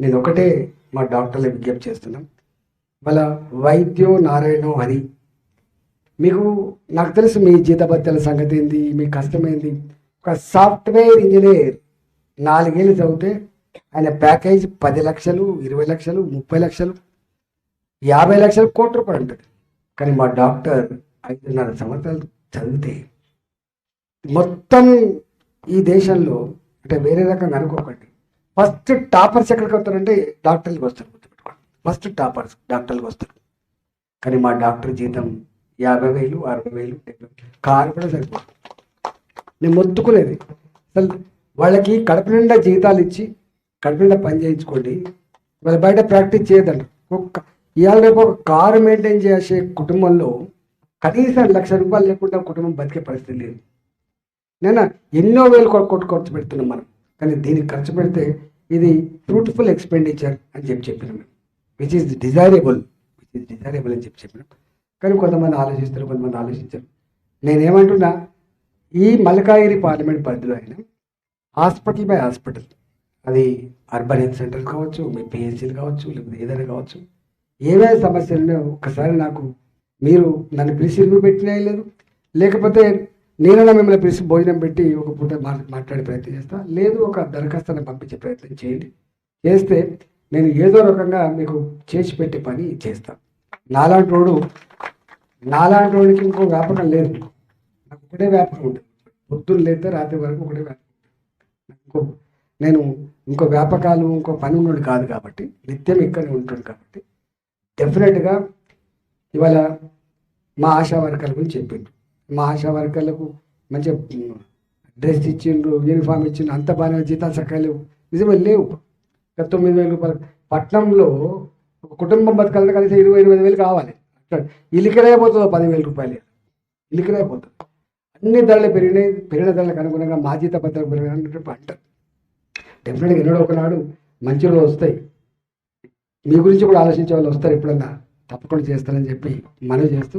నేను ఒకటే మా డాక్టర్లకు విజ్ఞప్తి చేస్తున్నాం. వాళ్ళ వైద్యో నారాయణో హరి. మీకు నాకు తెలుసు మీ జీతభత్యాల సంగతి ఏంది మీ కష్టమైంది. ఒక సాఫ్ట్వేర్ ఇంజనీర్ నాలుగేళ్ళు చదివితే ఆయన ప్యాకేజ్ పది లక్షలు ఇరవై లక్షలు ముప్పై లక్షలు యాభై లక్షలు కోటి రూపాయలు ఉంటుంది కానీ మా డాక్టర్ ఐదున్నర సంవత్సరాలు చదివితే మొత్తం ఈ దేశంలో అంటే వేరే రకంగా అనుకోకండి. ఫస్ట్ టాపర్స్ ఎక్కడికి వస్తారంటే డాక్టర్లకు వస్తారు గుర్తుపెట్టుకోండి. ఫస్ట్ టాపర్స్ డాక్టర్లకు వస్తారు. కానీ మా డాక్టర్ జీతం యాభై వేలు అరవై వేలు డెబ్బై వేలు. కారు కూడా సరిపోదు. నేను మొత్తుకునేది. అసలు వాళ్ళకి కడుపు నిండా జీతాలు ఇచ్చి కడుపు నిండా పని చేయించుకోండి. వాళ్ళ బయట ప్రాక్టీస్ చేయదండి ఒక్క ఇవాళ రేపు ఒక కారు మెయింటైన్ చేసే కుటుంబంలో కనీసం లక్ష రూపాయలు లేకుండా కుటుంబం బతికే పరిస్థితి లేదు. నేను ఎన్నో వేలు కొ- కొట్టు ఖర్చు పెడుతున్నాం మనం. కానీ దీనికి ఖర్చు పెడితే ఇది ఫ్రూట్ఫుల్ ఎక్స్పెండిచర్ అని చెప్పి చెప్పినాం. Which is desirable which is desirable అని చెప్పి చెప్పినాం. కానీ కొంతమంది ఆలోచిస్తారు కొంతమంది ఆలోచించరు. నేనేమంటున్నా ఈ మల్కాగిరి పార్లమెంట్ పరిధిలో అయినా హాస్పిటల్ బై హాస్పిటల్ అది అర్బన్ హెల్త్ సెంటర్ కావచ్చు మీ పిహెచ్సీలు కావచ్చు లేకపోతే ఏదైనా కావచ్చు ఏమేమి సమస్యలు ఉన్నాయో ఒకసారి నాకు మీరు నన్ను పిలిచి రివ్యూ పెట్టినా లేదు. లేకపోతే నేనైనా మిమ్మల్ని పిలిచి భోజనం పెట్టి ఒక పూట మాట్లాడే ప్రయత్నం చేస్తా. లేదు ఒక దరఖాస్తుని పంపించే ప్రయత్నం చేయండి. చేస్తే నేను ఏదో రకంగా మీకు చేసి పెట్టే పని చేస్తాను నాలాంటి వాడు నాలాంటి వాడికి ఇంకో వ్యాపకం లేదు. నాకు ఒకటే వ్యాపకం ఉంటుంది. పొద్దున్న లేస్తే రాత్రి వరకు ఒకటే వ్యాపకం ఇంకో నేను ఇంకో వ్యాపకాలు ఇంకో పని ఉన్నాడు కాదు కాబట్టి నిత్యం ఇక్కడే ఉంటాడు కాబట్టి డెఫినెట్గా ఇవాళ మా ఆశా వర్కర్ల గురించి చెప్పిండు. మా ఆశా వర్కర్లకు మంచిగా డ్రెస్ ఇచ్చిండ్రు యూనిఫామ్ ఇచ్చిండ్రు అంత బాగానే జీతాలు చక్కగా లేవు. నిజమే లేవు. తొమ్మిది వేల రూపాయలు. పట్నంలో ఒక కుటుంబం బతకాలంటే కనీసం ఇరవై ఇరవై వేలు కావాలి. అక్కడ పదివేల రూపాయలు. ఇలికరైపోతుంది అన్ని ధరలు పెరిగినాయి. పెరిగిన ధరలకు అనుగుణంగా మా జీత పత్రాలు పెరిగినట్టు అంటారు డెఫినెట్గా ఎన్నడో ఒకనాడు మంచి రోజులు వస్తాయి. మీ గురించి కూడా ఆలోచించే వాళ్ళు వస్తారు ఎప్పుడన్నా. తప్పకుండా చేస్తారని చెప్పి మనవి చేస్తూ